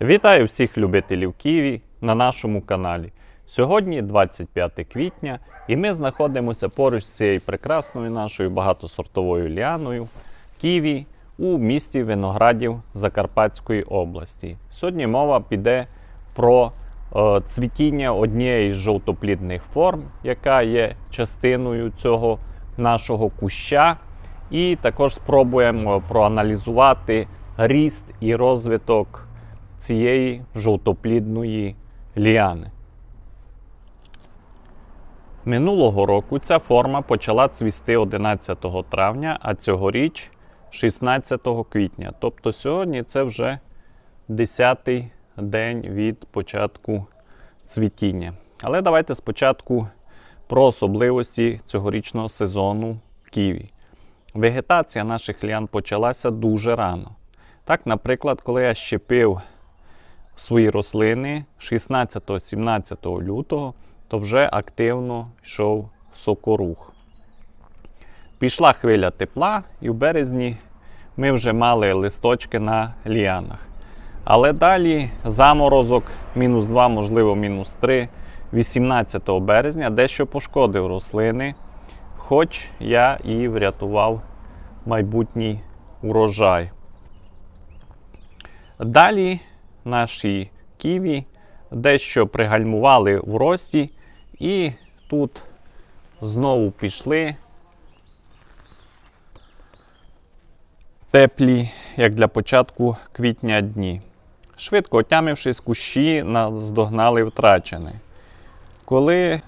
Вітаю всіх любителів Ківі на нашому каналі. Сьогодні 25 квітня, і ми знаходимося поруч з цією прекрасною нашою багатосортовою ліаною Ківі у місті Виноградів Закарпатської області. Сьогодні мова піде про е, цвітіння однієї з жовтоплідних форм, яка є частиною цього нашого куща. І також спробуємо проаналізувати ріст і розвиток цієї жовтоплідної ліани. Минулого року ця форма почала цвісти 11 травня, а цьогоріч 16 квітня. Тобто сьогодні це вже 10-й день від початку цвітіння. Але давайте спочатку про особливості цьогорічного сезону ківі. Вегетація наших ліан почалася дуже рано. Так, наприклад, коли я щепив свої рослини 16-17 лютого, то вже активно йшов сокорух. Пішла хвиля тепла, і в березні ми вже мали листочки на ліанах. Але далі заморозок мінус 2, можливо, мінус 3, 18 березня дещо пошкодив рослини, хоч я і врятував майбутній урожай. Далі наші ківі дещо пригальмували в рості, і тут знову пішли теплі, як для початку квітня дні. Швидко отямившись, кущі наздогнали втрачене. Коли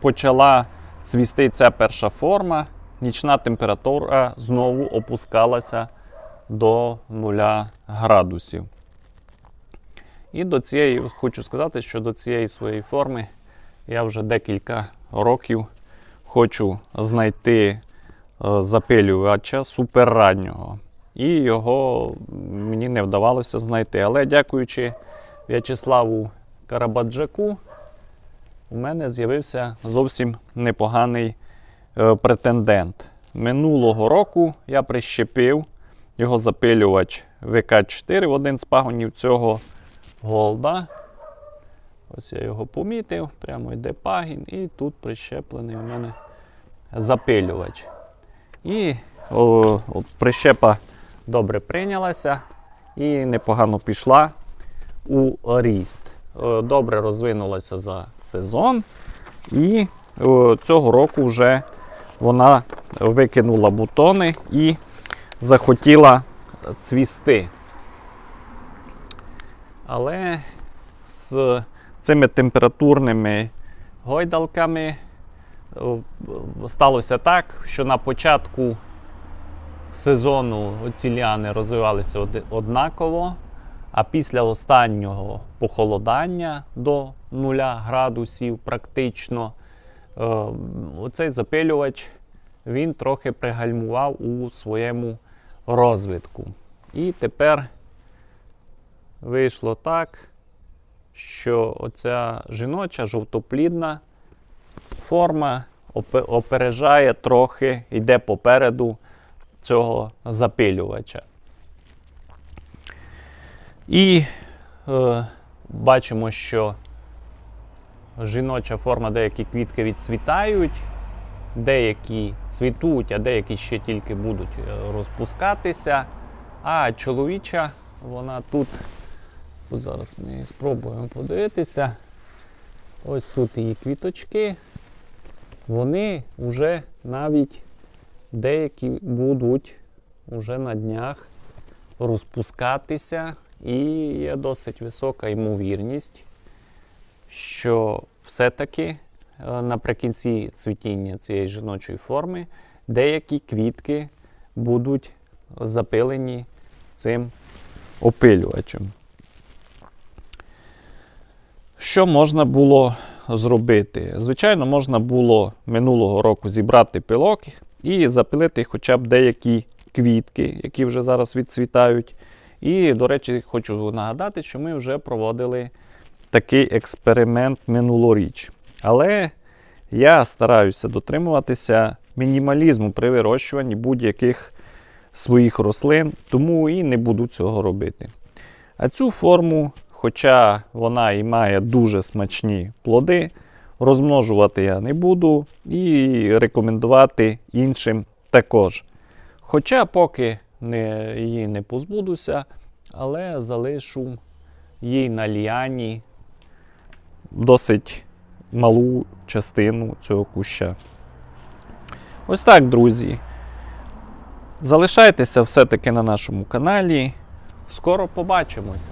почала цвісти ця перша форма, нічна температура знову опускалася до 0 градусів. І до цієї, хочу сказати, що до цієї своєї форми я вже декілька років хочу знайти е, запилювача суперраннього. І його мені не вдавалося знайти. Але дякуючи В'ячеславу Карабаджаку, у мене з'явився зовсім непоганий е, претендент. Минулого року я прищепив його запилювач ВК4 в один з пагонів цього голда. Ось я його помітив, прямо йде пагін, і тут прищеплений у мене запилювач. І о, от прищепа добре прийнялася і непогано пішла у ріст. Добре розвинулася за сезон. І о, цього року вже вона викинула бутони і захотіла цвісти. Але з цими температурними гойдалками сталося так, що на початку сезону ці ліани розвивалися однаково, а після останнього похолодання до 0 градусів практично е, оцей запилювач він трохи пригальмував у своєму розвитку. І тепер вийшло так, що оця жіноча жовтоплідна форма опе- опережає трохи, йде попереду цього запилювача. І е, бачимо, що жіноча форма, деякі квітки відцвітають, деякі цвітуть, а деякі ще тільки будуть е, розпускатися. А чоловіча, вона тут, тут зараз ми спробуємо подивитися. Ось тут її квіточки. Вони вже навіть деякі будуть уже на днях розпускатися, і є досить висока ймовірність, що все-таки е, наприкінці цвітіння цієї жіночої форми деякі квітки будуть запилені цим опилювачем. Що можна було зробити? Звичайно, можна було минулого року зібрати пилок і запилити хоча б деякі квітки, які вже зараз відцвітають. І, до речі, хочу нагадати, що ми вже проводили такий експеримент минулоріч. Але я стараюся дотримуватися мінімалізму при вирощуванні будь-яких своїх рослин, тому і не буду цього робити. А цю форму, хоча вона і має дуже смачні плоди, розмножувати я не буду і рекомендувати іншим також. Хоча поки не, її не позбудуся, але залишу їй на ліані досить малу частину цього куща. Ось так, друзі. Залишайтеся все-таки на нашому каналі. Скоро побачимося.